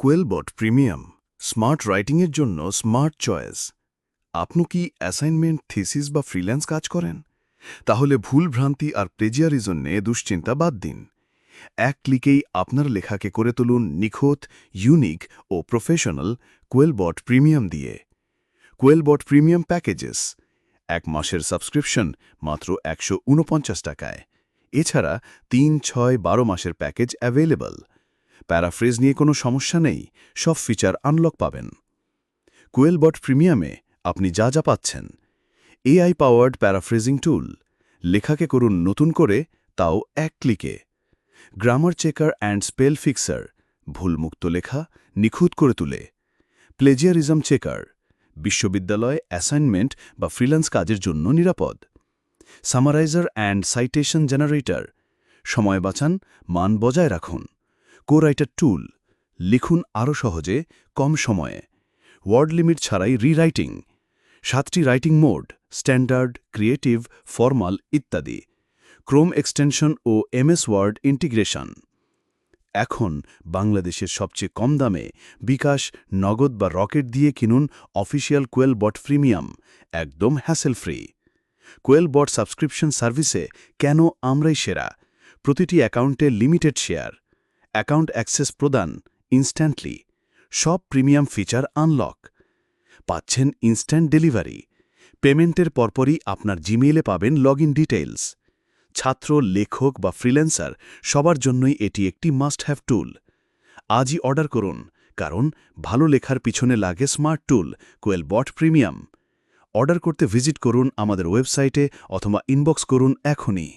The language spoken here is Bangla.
কোয়েলবট প্রিমিয়াম স্মার্ট রাইটিংয়ের জন্য স্মার্ট চয়েস আপনি কি অ্যাসাইনমেন্ট থিসিস বা ফ্রিল্যান্স কাজ করেন? তাহলে ভুলভ্রান্তি আর প্লেজিয়ারিজম নিয়ে দুশ্চিন্তা বাদ দিন। এক ক্লিকেই আপনার লেখাকে করে তুলুন নিখোঁত ইউনিক ও প্রফেশনাল কোয়েলবট প্রিমিয়াম দিয়ে। কোয়েলবট প্রিমিয়াম প্যাকেজেস এক মাসের সাবস্ক্রিপশন মাত্র একশো উনপঞ্চাশ টাকায়। এছাড়া তিন, ছয়, বারো মাসের প্যাকেজ অ্যাভেলেবল প্যারাফ্রেজ নিয়ে কোনো সমস্যা নেই, সব ফিচার আনলক পাবেন। কোয়েলবট প্রিমিয়ামে আপনি যা যা পাচ্ছেন। AI powered paraphrasing tool. লেখাকে করুন নতুন করে, তাও এক ক্লিকে। Grammar checker and spell fixer. ভুলমুক্ত লেখা, নিখুঁত করে তুলে। Plagiarism checker. বিশ্ববিদ্যালয় অ্যাসাইনমেন্ট বা ফ্রিল্যান্স কাজের জন্য নিরাপদ। Summariser and citation generator. সময় বাঁচান, মান বজায় রাখুন। কোরাইটার টুল লিখুন আরও সহজে, কম সময়ে। ওয়ার্ড লিমিট ছাড়াই রিরাইটিং সাতটি writing mode standard creative formal ইত্যাদি। ক্রোম এক্সটেনশন ও এমএস ওয়ার্ড ইন্টিগ্রেশন এখন বাংলাদেশের সবচেয়ে কম দামে বিকাশ, নগদ বা রকেট দিয়ে কিনুন অফিসিয়াল কোয়েল বট প্রিমিয়াম একদম হ্যাসেল ফ্রি কোয়েল বট সাবস্ক্রিপশন সার্ভিসে কেন আমরাই সেরা? প্রতিটি অ্যাকাউন্টে লিমিটেড শেয়ার অ্যাকাউন্ট অ্যাক্সেস প্রদান ইনস্ট্যান্টলি। সব প্রিমিয়াম ফিচার আনলক। পাচ্ছেন ইনস্ট্যান্ট ডেলিভারি। পেমেন্টের পরপরই আপনার জিমেইলে পাবেন লগ ইন ডিটেইলস। ছাত্র, লেখক বা ফ্রিল্যান্সার সবার জন্যই এটি একটি মাস্ট হ্যাভ টুল আজই অর্ডার করুন, কারণ ভালো লেখার পিছনে লাগে smart tool QuillBot premium. Order করতে ভিজিট করুন আমাদের ওয়েবসাইটে অথবা ইনবক্স করুন এখনই।